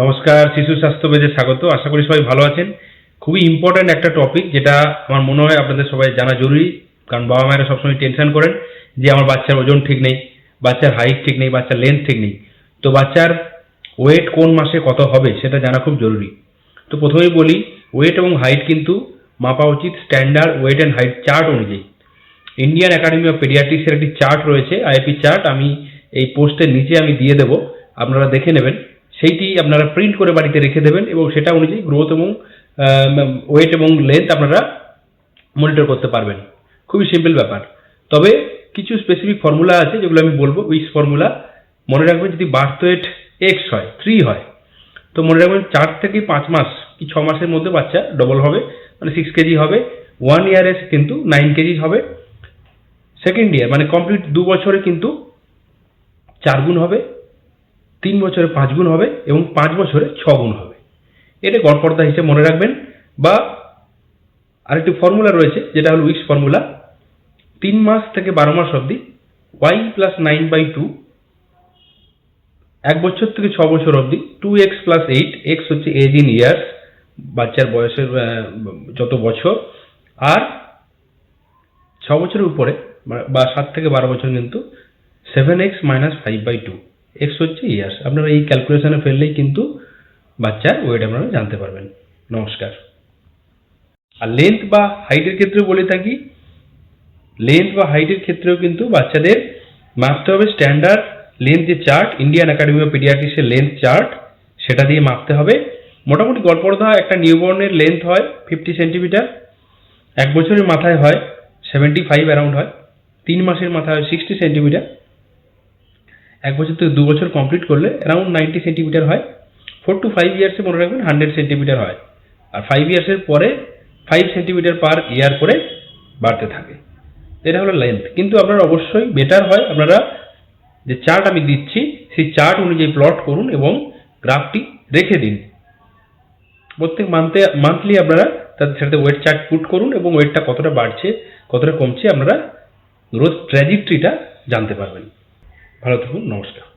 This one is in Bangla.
নমস্কার, শিশু স্বাস্থ্য পেজে স্বাগত। আশা করি সবাই ভালো আছেন। খুবই ইম্পর্ট্যান্ট একটা টপিক যেটা আমার মনে হয় আপনাদের সবাই জানা জরুরি, কারণ বাবা মায়েরা সবসময় টেনশন করেন যে আমার বাচ্চার ওজন ঠিক নেই, বাচ্চার হাইট ঠিক নেই, বাচ্চার লেন্থ ঠিক নেই। তো বাচ্চার ওয়েট কোন মাসে কত হবে সেটা জানা খুব জরুরি। তো প্রথমেই বলি ওয়েট এবং হাইট কিন্তু মাপা উচিত standard weight and height chart অনুযায়ী। ইন্ডিয়ান একাডেমি অফ পেডিয়াট্রিক্সের একটি চার্ট রয়েছে আইপি চার্ট আমি এই পোস্টের নিচে আমি দিয়ে দেবো। আপনারা দেখে নেবেন। সেইটি আপনারা প্রিন্ট করে বাড়িতে রেখে দেবেন এবং সেটা অনুযায়ী গ্রোথ এবং ওয়েট এবং লেন্থ আপনারা মনিটর করতে পারবেন। খুবই সিম্পল ব্যাপার। তবে কিছু স্পেসিফিক ফর্মুলা আছে যেগুলো আমি বলব। উইস ফর্মুলা মনে রাখবেন যদি বার্থ ওয়েট এক্স হয় থ্রি হয়, তো মনে রাখবেন চার থেকে পাঁচ মাস কি ছ মাসের মধ্যে বাচ্চা ডবল হবে মানে সিক্স কেজি হবে। ওয়ান ইয়ারে কিন্তু নাইন কেজি হবে। সেকেন্ড ইয়ার মানে কমপ্লিট দু বছরে কিন্তু চার গুণ হবে। তিন বছরে পাঁচ গুণ হবে এবং পাঁচ বছরে ছ গুণ হবে। এটা গড়পড়তা হিসেবে মনে রাখবেন। বা আরেকটি ফর্মুলা রয়েছে, যেটা হলো উইক্স ফর্মুলা তিন মাস থেকে বারো মাস অবধি y plus nine by two এক বছর থেকে ছ বছর অবধি two x plus eight, x হচ্ছে এজ ইন ইয়ার্স, বাচ্চার বয়সের যত বছর। আর ছ বছরের উপরে বা সাত থেকে বারো বছর কিন্তু seven x minus five by two. X হচ্ছে ইয়ার্স আপনারা এই ক্যালকুলেশনে ফেললেই কিন্তু বাচ্চার ওয়েট আপনারা জানতে পারবেন। নমস্কার। আর লেন্থ বা হাইটের ক্ষেত্রে বলে থাকি লেন্থ বা হাইটের ক্ষেত্রেও কিন্তু বাচ্চাদের মাপতে হবে স্ট্যান্ডার্ড লেন্থ যে চার্ট ইন্ডিয়ান একাডেমি অফ পেডিয়াট্রিক্সের লেন্থ চার্ট সেটা দিয়ে মাপতে হবে। মোটামুটি গড়পড়তা একটা নিউবর্নের লেন্থ হয় ফিফটি সেন্টিমিটার এক বছরের মাথায় হয় সেভেন্টি ফাইভ অ্যারাউন্ড হয়, তিন মাসের মাথায় হয় সিক্সটি সেন্টিমিটার এক বছর থেকে দু বছর কমপ্লিট করলে অ্যারাউন্ড নাইনটি সেন্টিমিটার হয়। ফোর টু ফাইভ ইয়ার্সে মনে রাখবেন হান্ড্রেড সেন্টিমিটার হয়। আর ফাইভ ইয়ার্সের পরে ফাইভ সেন্টিমিটার পার ইয়ার করে বাড়তে থাকে। এটা হলো লেন্থ কিন্তু আপনারা অবশ্যই বেটার হয় আপনারা যে চার্ট আমি দিচ্ছি, সেই চার্ট অনুযায়ী প্লট করুন এবং গ্রাফটি রেখে দিন। প্রত্যেক মান্থে মান্থলি আপনারা তাদের সাথে ওয়েট চার্ট পুট করুন এবং ওয়েটটা কতটা বাড়ছে, কতটা কমছে আপনারা গ্রোথ ট্র্যাজেক্টরিটা জানতে পারবেন। ভালো থাকুন নমস্কার।